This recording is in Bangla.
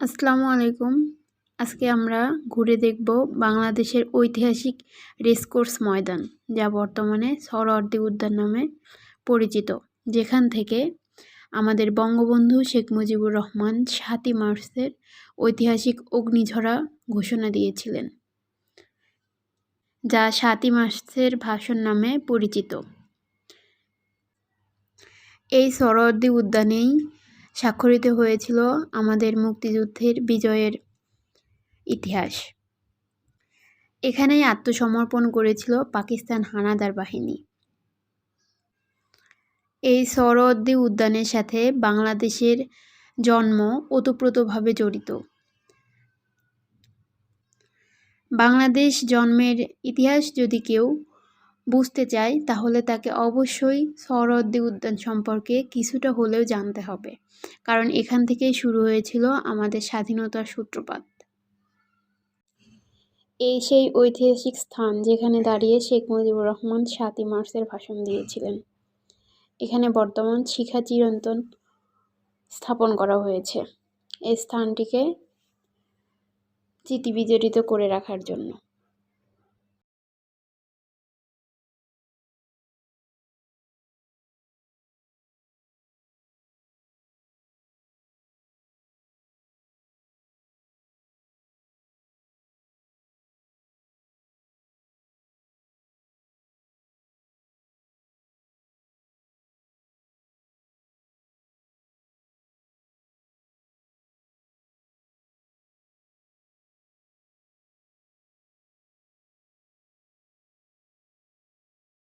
আসসালামু আলাইকুম। আজকে আমরা ঘুরে দেখব বাংলাদেশের ঐতিহাসিক রেসকোর্স ময়দান, যা বর্তমানে সরওয়ার্দী উদ্যান নামে পরিচিত, যেখান থেকে আমাদের বঙ্গবন্ধু শেখ মুজিবুর রহমান সাতই মার্চের ঐতিহাসিক অগ্নিঝরা ঘোষণা দিয়েছিলেন, যা সাতই মার্চের ভাষণ নামে পরিচিত। এই সরওয়ার্দী উদ্যানেই স্বাক্ষরিত হয়েছিল আমাদের মুক্তিযুদ্ধের বিজয়ের ইতিহাস। এখানেই আত্মসমর্পণ করেছিল পাকিস্তান হানাদার বাহিনী। এই সরদ্দি উদ্যানের সাথে বাংলাদেশের জন্ম ওতপ্রোতভাবে জড়িত। বাংলাদেশ জন্মের ইতিহাস যদি কেউ বুঝতে চায়, তাহলে তাকে অবশ্যই সরদ্দি উদ্যান সম্পর্কে কিছুটা হলেও জানতে হবে। কারণ এখান থেকেই শুরু হয়েছিল আমাদের স্বাধীনতার সূত্রপাত। এই সেই ঐতিহাসিক স্থান যেখানে দাঁড়িয়ে শেখ মুজিবুর রহমান সাতই মার্চের ভাষণ দিয়েছিলেন। এখানে বর্তমান শিখা চিরন্তন স্থাপন করা হয়েছে। এই স্থানটিকে স্মৃতি বিজড়িত করে রাখার জন্য।